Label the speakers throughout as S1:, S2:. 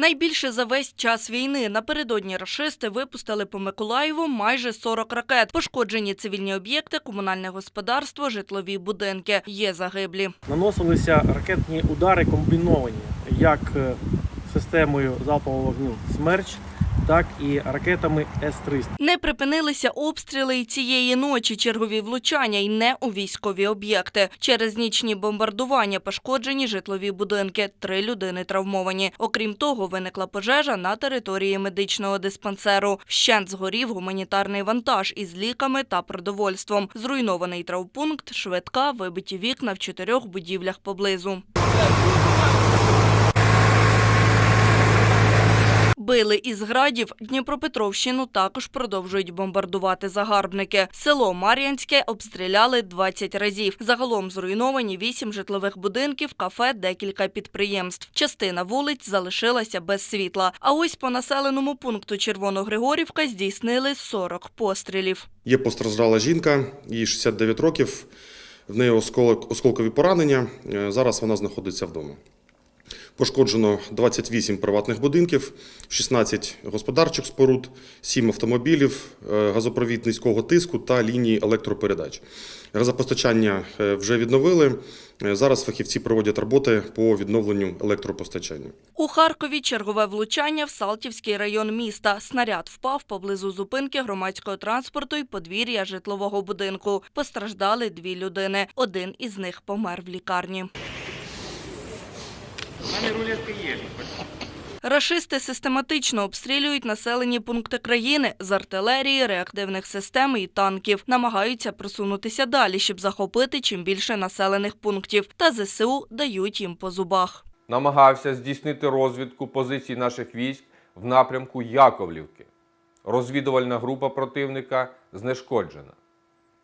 S1: Найбільше за весь час війни напередодні рашисти випустили по Миколаєву майже 40 ракет. Пошкоджені цивільні об'єкти, комунальне господарство, житлові будинки. Є загиблі.
S2: Наносилися ракетні удари комбіновані як е, системою залпового вогню «Смерч», так і ракетами С-300.
S1: Не припинилися обстріли і цієї ночі, чергові влучання і не у військові об'єкти. Через нічні бомбардування пошкоджені житлові будинки. Три людини травмовані. Окрім того, виникла пожежа на території медичного диспансеру. Вщент згорів гуманітарний вантаж із ліками та продовольством. Зруйнований травпункт, швидка, вибиті вікна в чотирьох будівлях поблизу. Били із градів Дніпропетровщину також продовжують бомбардувати загарбники. Село Мар'янське обстріляли 20 разів. Загалом зруйновані 8 житлових будинків, кафе, декілька підприємств. Частина вулиць залишилася без світла. А ось по населеному пункту Червоногригорівка здійснили 40 пострілів.
S3: Є постраждала жінка, їй 69 років, в неї осколок, осколкові поранення. Е, Зараз вона знаходиться вдома. Пошкоджено 28 приватних будинків, 16 господарчих споруд, 7 автомобілів, е, газопровід низького тиску та лінії електропередач. Газопостачання е, вже відновили. Е, Зараз фахівці проводять роботи по відновленню електропостачання.
S1: У Харкові чергове влучання в Салтівський район міста. Снаряд впав поблизу зупинки громадського транспорту і подвір'я житлового будинку. Постраждали дві людини. Один із них помер в лікарні. Рашисти систематично обстрілюють населені пункти країни з артилерії, реактивних систем і танків. Намагаються просунутися далі, щоб захопити чим більше населених пунктів. Та ЗСУ дають їм по зубах.
S4: намагався здійснити розвідку позицій наших військ в напрямку Яковлівки. Розвідувальна група противника знешкоджена.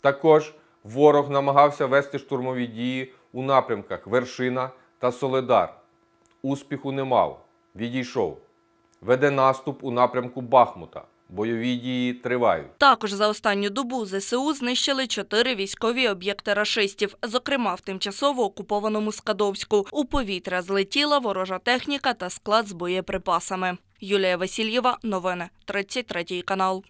S4: Також ворог намагався вести штурмові дії у напрямках Вершина та Соледар. Успіху не мав, відійшов. Веде наступ у напрямку Бахмута. Бойові дії тривають.
S1: Також за останню добу ЗСУ знищили чотири військові об'єкти рашистів, зокрема в тимчасово окупованому Скадовську. У повітря злетіла ворожа техніка та склад з боєприпасами. Юлія Васильєва, новини 33 канал.